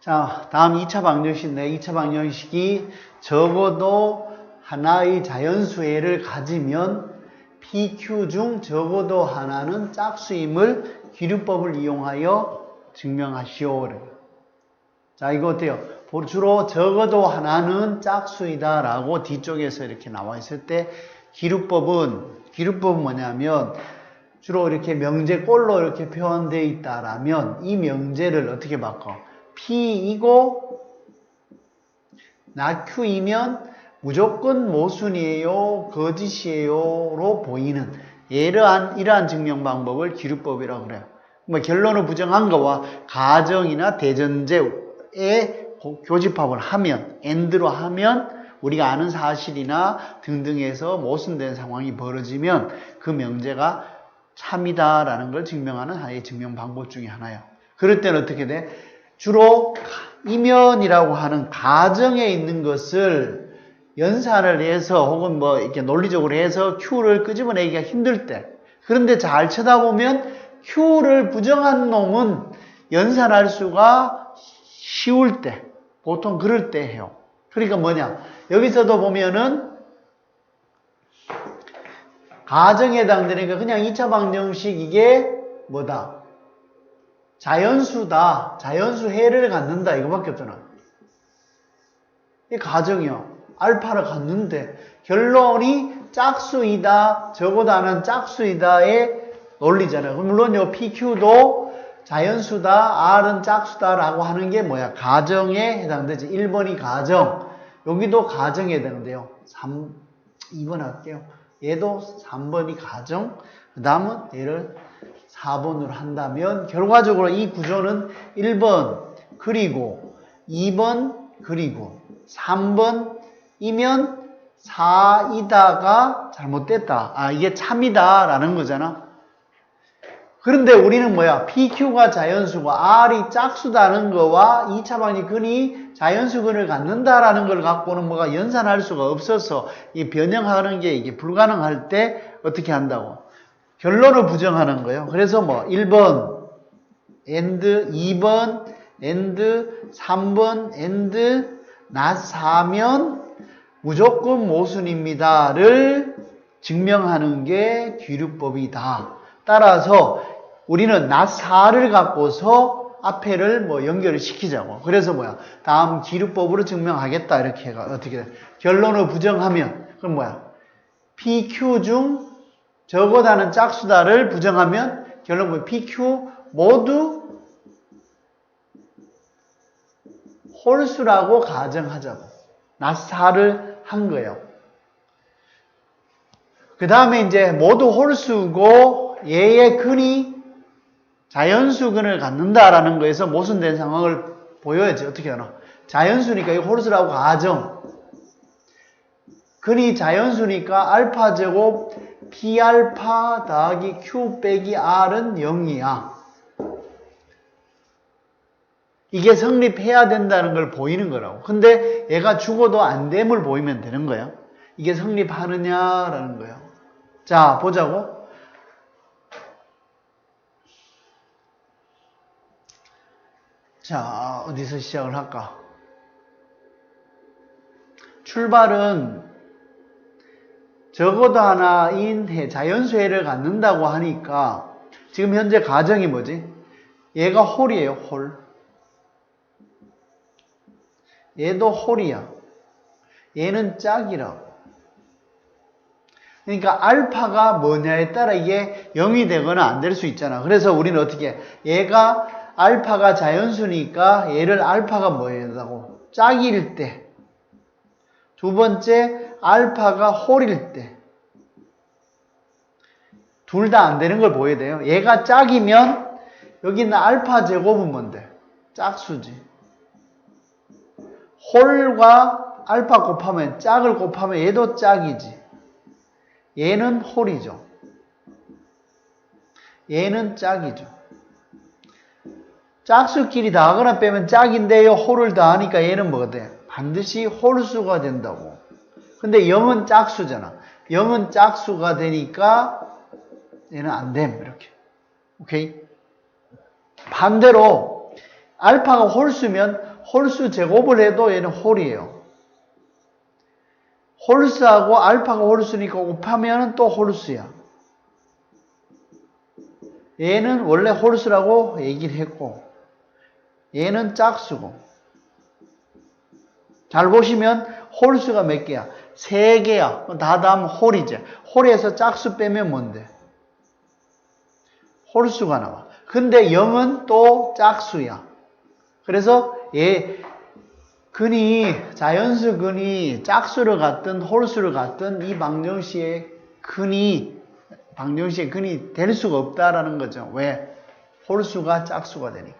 자, 다음 2차 방정식인데 2차 방정식이 적어도 하나의 자연수해를 가지면 PQ 중 적어도 하나는 짝수임을 기류법을 이용하여 증명하시오. 자, 이거 어때요? 주로 적어도 하나는 짝수이다 라고 뒤쪽에서 이렇게 나와 있을 때 기류법은 기류법은 뭐냐면 주로 이렇게 명제꼴로 이렇게 표현되어 있다라면 이 명제를 어떻게 바꿔? P이고 나 Q이면 무조건 모순이에요, 거짓이에요로 보이는 이러한 이러한 증명 방법을 기류법이라고 그래요. 뭐 결론을 부정한 거와 가정이나 대전제의 교집합을 하면 end로 하면 우리가 아는 사실이나 등등에서 모순된 상황이 벌어지면 그 명제가 참이다라는 걸 증명하는 하나의 증명 방법 중에 하나예요. 그럴 때는 어떻게 돼? 주로 이면이라고 하는 가정에 있는 것을 연산을 해서 혹은 뭐 이렇게 논리적으로 해서 Q를 끄집어내기가 힘들 때 그런데 잘 쳐다보면 Q를 부정한 놈은 연산할 수가 쉬울 때 보통 그럴 때 해요. 그러니까 뭐냐 여기서도 보면은 가정에 해당되니까 그냥 2차 방정식 이게 뭐다? 자연수다. 자연수 해를 갖는다. 이거밖에 없잖아. 이 가정이야. 알파를 갖는데 결론이 짝수이다. 저보다는 짝수이다의 논리잖아요. 물론 요 PQ도 자연수다. R은 짝수다라고 하는 게 뭐야? 가정에 해당되지. 1번이 가정. 여기도 가정에 해당돼요. 3, 2번 할게요. 얘도 3번이 가정. 그 다음은 얘를 4번으로 한다면 결과적으로 이 구조는 1번 그리고 2번 그리고 3번이면 4이다가 잘못됐다. 아 이게 참이다 라는 거잖아. 그런데 우리는 뭐야? PQ가 자연수고 R이 짝수다는 거와 2차 방정근이 자연수근을 갖는다라는 걸 갖고는 뭐가 연산할 수가 없어서 이 변형하는 게 이게 불가능할 때 어떻게 한다고? 결론을 부정하는 거예요. 그래서 뭐 1번 and 2번 and 3번 and 나 4면 무조건 모순입니다를 증명하는 게 귀류법이다. 따라서 우리는 나 4를 갖고서 앞에를 뭐 연결을 시키자고. 그래서 뭐야? 다음 기류법으로 증명하겠다. 이렇게 해가 어떻게 돼? 결론을 부정하면 그럼 뭐야? PQ 중 적어다는 짝수다를 부정하면 결론은 PQ 모두 홀수라고 가정하자고. 나사를 한 거예요. 그 다음에 이제 모두 홀수고 얘의 근이 자연수근을 갖는다라는 거에서 모순된 상황을 보여야지. 어떻게 하나? 자연수니까 이 홀수라고 가정. 근이 자연수니까 알파 제곱 P알파 더하기 Q 빼기 R은 0이야. 이게 성립해야 된다는 걸 보이는 거라고. 근데 얘가 죽어도 안 됨을 보이면 되는 거야. 이게 성립하느냐라는 거예요. 자, 보자고. 자, 어디서 시작을 할까? 출발은 적어도 하나 인 해, 자연수해를 갖는다고 하니까 지금 현재 가정이 뭐지? 얘가 홀이에요, 홀. 얘도 홀이야. 얘는 짝이라고. 그러니까 알파가 뭐냐에 따라 이게 0이 되거나 안 될 수 있잖아. 그래서 우리는 어떻게 해? 얘가 알파가 자연수니까 얘를 알파가 뭐냐고 짝일 때. 두 번째 알파가 홀일 때. 둘 다 안 되는 걸 보여야 돼요. 얘가 짝이면 여기 있는 알파 제곱은 뭔데? 짝수지. 홀과 알파 곱하면 짝을 곱하면 얘도 짝이지. 얘는 홀이죠. 얘는 짝이죠. 짝수끼리 다 하거나 빼면 짝인데요. 홀을 다 하니까 얘는 뭐가 돼? 반드시 홀수가 된다고. 근데 0은 짝수잖아. 0은 짝수가 되니까 얘는 안 됨. 이렇게. 오케이? 반대로 알파가 홀수면 홀수 제곱을 해도 얘는 홀이에요. 홀수하고 알파가 홀수니까 곱하면 또 홀수야. 얘는 원래 홀수라고 얘기를 했고 얘는 짝수고 잘 보시면 홀수가 몇 개야? 세 개야. 다 다음 홀이지. 홀에서 짝수 빼면 뭔데? 홀수가 나와. 근데 0은 또 짝수야. 그래서 얘 근이 자연수 근이 짝수를 갖든 홀수를 갖든 이 방정식의 근이 방정식의 근이 될 수가 없다라는 거죠. 왜? 홀수가 짝수가 되니까.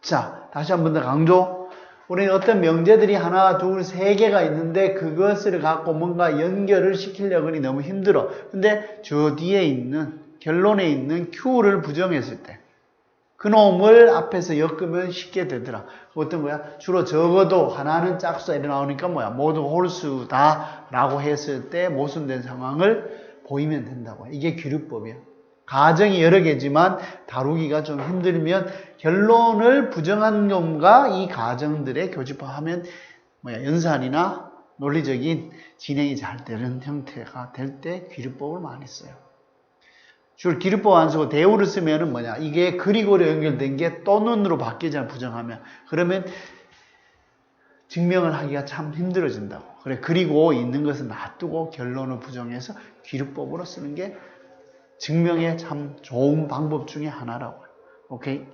자, 다시 한 번 더 강조. 우리는 어떤 명제들이 하나, 둘, 세 개가 있는데 그것을 갖고 뭔가 연결을 시키려니 너무 힘들어. 근데 저 뒤에 있는 결론에 있는 Q를 부정했을 때 그놈을 앞에서 엮으면 쉽게 되더라. 어떤 거야? 주로 적어도 하나는 짝수가 이래 나오니까 뭐야? 모두 홀수다 라고 했을 때 모순된 상황을 보이면 된다고. 이게 규律법이야. 가정이 여러 개지만 다루기가 좀 힘들면 결론을 부정한 놈과 이 가정들의 교집합하면 뭐야 연산이나 논리적인 진행이 잘 되는 형태가 될때 규律법을 많이 써요. 주로 기류법 안 쓰고 대우를 쓰면은 뭐냐 이게 그리고로 연결된 게 또는으로 바뀌잖아 부정하면 그러면 증명을 하기가 참 힘들어진다고 그래 그리고 있는 것은 놔두고 결론을 부정해서 기류법으로 쓰는 게 증명에 참 좋은 방법 중에 하나라고 오케이